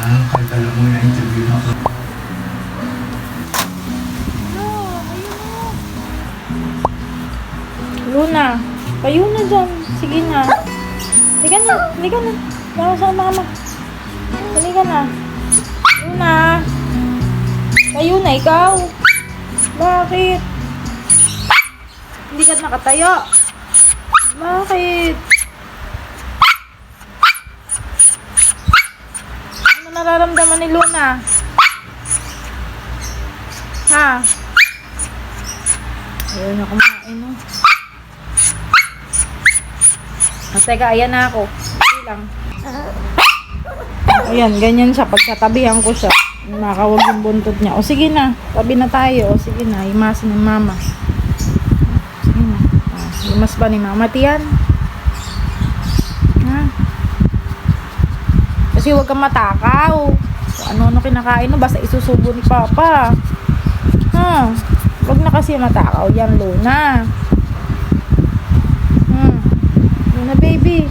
Ah, kahit alam mo yung interview na ako. Luna, kayo na dyan. Sige na. Halika na, halika na. Mama sa mama. Halika na. Luna. Kayo na, ikaw. Bakit? Hindi ka nakatayo. Bakit? Nararamdaman ni Luna? Ha? Ayaw na kumain, no? Ah, teka, ayan na ako. Hindi lang. Ayan, ganyan siya. Pagkatabihan ko siya, nakawag yung buntot niya. O sige na, tabi na tayo. O sige na, imasin ni mama. Sige na. Ah, imas ba ni mama tiyan? Kasi huwag kang matakaw. Ano-ano kinakain mo, basta isusubo ni papa. Ha? Huwag na kasi matakaw. Yan, Luna. Hmm. Luna, baby.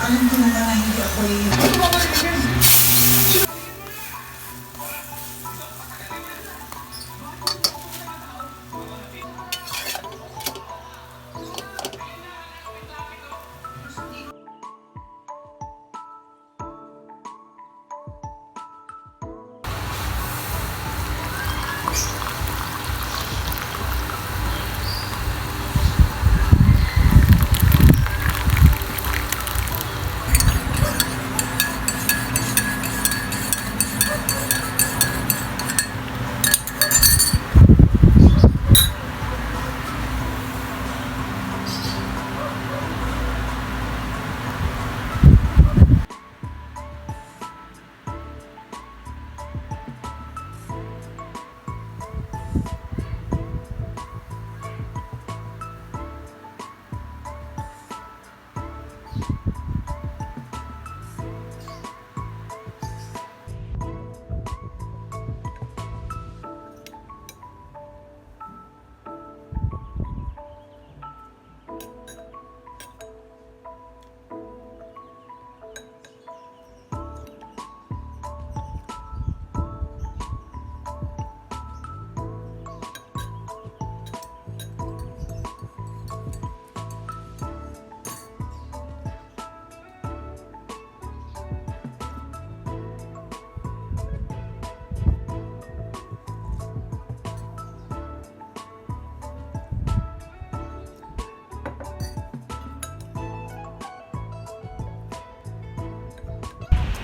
Alam ko naman na hindi ako yung...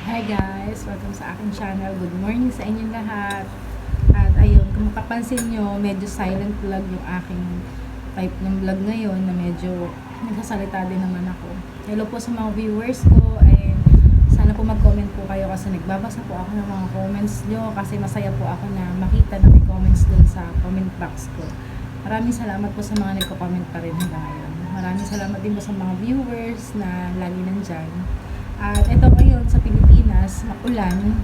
Hi guys! Welcome sa aking channel. Good morning sa inyong lahat. At ayun, kung mapapansin nyo, medyo silent vlog yung aking type ng vlog ngayon na medyo nagsasalita din naman ako. Hello po sa mga viewers ko and sana po mag-comment po kayo kasi nagbabasa po ako ng mga comments nyo kasi masaya po ako na makita na may comments dun sa comment box ko. Maraming salamat po sa mga nagko-comment pa rin hanggang ngayon. Maraming salamat din po sa mga viewers na lagi nandyan. At ito ngayon sa Pilipinas, maulan.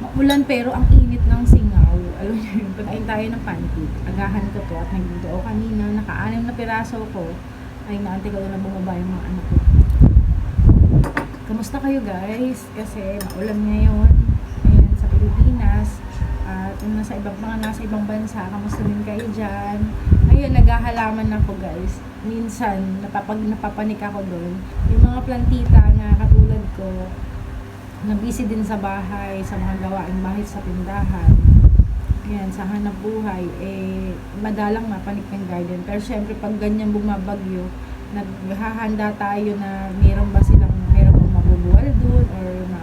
Maulan pero ang init ng singaw. Alam niyo yun, pagkain tayo ng pancake. Agahan ko to at nagluto ako kanina. Naka-anim na piraso ko. Ay, naantay ko na bumaba yung mga anak ko. Kamusta kayo guys? Kasi maulan ngayon. Ayan, sa Pilipinas. At yung nasa ibang mga nasa ibang bansa, kamusta din kayo dyan? Ayun, naghahalaman ako guys. Minsan, napapag, napapanik ako doon. Yung mga plantita na ko, na busy din sa bahay, sa mga gawaing bahay sa tindahan. Ayan, sa hanap buhay, eh, madalang mapanik ng garden. Pero syempre, pag ganyan bumabagyo, naghahanda tayo na meron ba silang, meron bang mabubuwal doon or ma,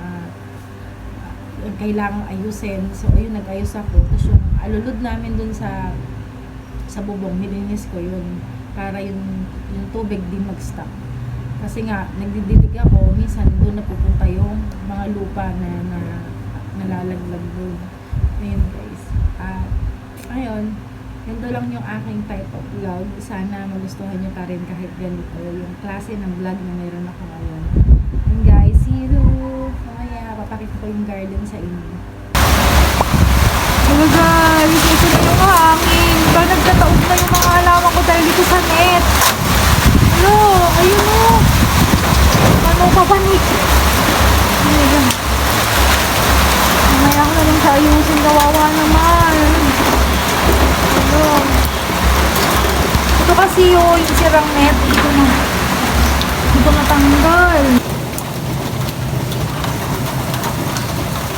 uh, kailangang ayusin. So, ayun, nag-ayos ako. Tapos yung alulod namin doon sa sa bubong, nilinis ko yun para yung, yung tubig di mag-stop. Kasi nga, nagdidilig ako, minsan doon napupunta yung mga lupa na, na nalalaglag doon. Ayun guys. At, ayun, yun doon lang yung aking type of vlog. Sana magustuhan nyo pa rin kahit ganito yung klase ng vlog na meron ako ngayon. And guys, see you! Mamaya, papakita ko yung garden sa inyo. Hello guys! Ito na yung hangin. Ba nagtataob na yung mga halaman ko dahil dito sa net. Hello! Ayun o! Ano papanik? Ayan. Mamaya ko na rin sa ayusin. Kawawa naman. Hello. Ito kasi yun, yung sirang net. Ko na. Hindi ko.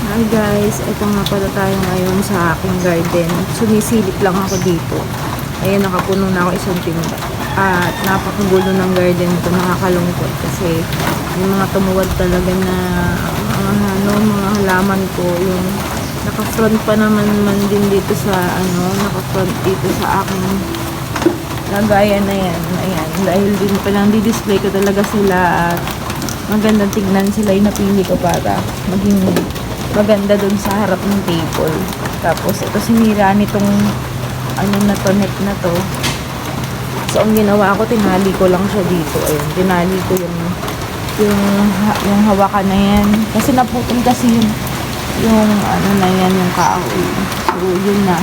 Hi guys, ito nga pala tayo ngayon sa aking garden. Sumisilip lang ako dito. Ayan, nakapuno na ako isang timba. At napakagulo ng garden ko, nakakalungkot kasi yung mga tumuwad talaga na mga ano, mga halaman ko, yung naka-front pa naman man din dito sa ano, naka-front dito sa aking lagayan na yan. Ayan, dahil din pa lang di-display ko talaga sila at magandang tignan sila yung napili ko para maging maganda dun sa harap ng table. Tapos ito sinira nitong ano na to, net na to. So ang ginawa ko, tinali ko lang siya dito. Ayun, tinali ko yung yung, yung hawakan na yan. Kasi naputol kasi yung yung ano na yan, yung kahoy. So yun na.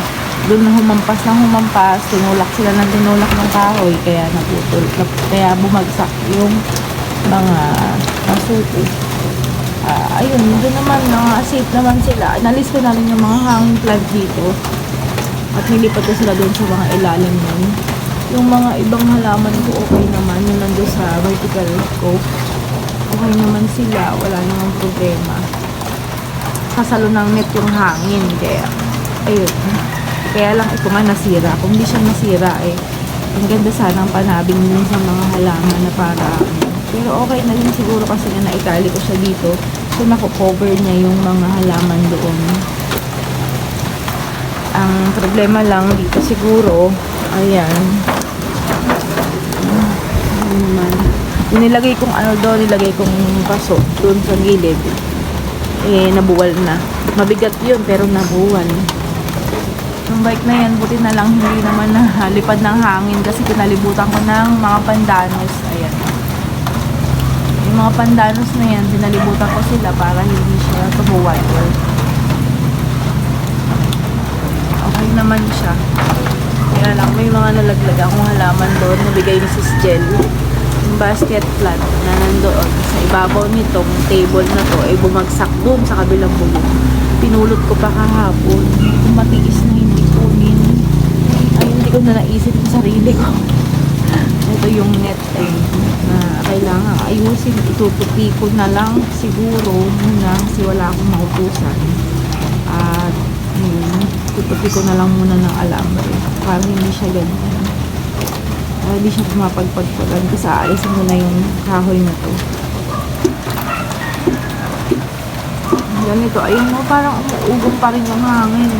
Doon na humampas na humampas, tinulak sila ng tinulak ng kahoy, kaya naputol. Nap- Kaya bumagsak yung mga masuti. Ah, ayun, doon naman, naka-safe naman sila. Nalis ko na rin yung mga hanging plant dito. At nilipat ko sila doon sa mga ilalim nun. Yung mga ibang halaman ko, okay naman. Yung nandun sa vertical ko, okay naman sila. Wala namang problema. Kasalo ng net yung hangin. Kaya, ayun. Kaya lang ito nga nasira. Kung hindi siya nasira, eh, ang ganda sana ang panabing dun sa mga halaman na para pero okay na rin siguro kasi nga naitali ko siya dito. So, nakocover niya yung mga halaman doon. Ang problema lang dito siguro, ayan. Ano nilagay kong ano doon, nilagay kong paso doon sa gilid. Eh, nabuwal na. Mabigat yun, pero nabuwal. Yung bike na yan, buti na lang hindi naman nahalipad ng hangin kasi kinalibutan ko ng mga pandanos. Ayan. Yung mga pandanos na yan, dinalibutan ko sila para hindi siya tumuwal. Okay naman siya. Kaya lang, may mga nalaglag akong halaman doon, nabigay ni Sis Jel. Yung basket plant na nandoon sa ibabaw nitong table na to, ay bumagsak doon sa kabilang bubong. Pinulot ko pa kahapon. Matiis na hindi kunin. Ay, hindi ko na naisip yung sarili ko. Ito yung net eh, na kailangan ayusin. Itutupi ko na lang siguro muna kasi wala akong mautusan. At tutupi ko na lang muna ng alambre para hindi siya ganyan. Para hindi siya pumapagpagpagan kasi aalisin ko na yung kahoy na to. ganito. Ayun mo, parang umuugong pa rin yung hangin.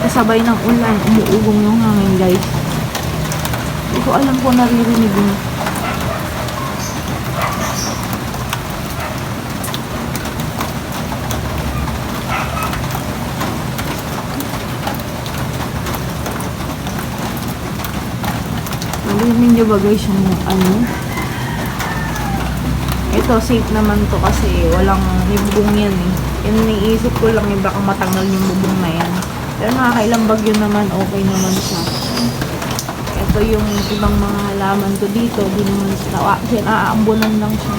Kasabay ng ulan, umuugong yung hangin, guys. Hindi ko alam kung naririnig mo. Niyo ba guys yung ano? Ito, safe naman to kasi walang yung bubong yan eh. Yung iniisip ko lang eh, baka matanggal yung bubong na yan. Pero nakakailang bagyo naman, okay naman siya. Ito yung ibang mga halaman ko dito, di naman sa aambunan lang siya.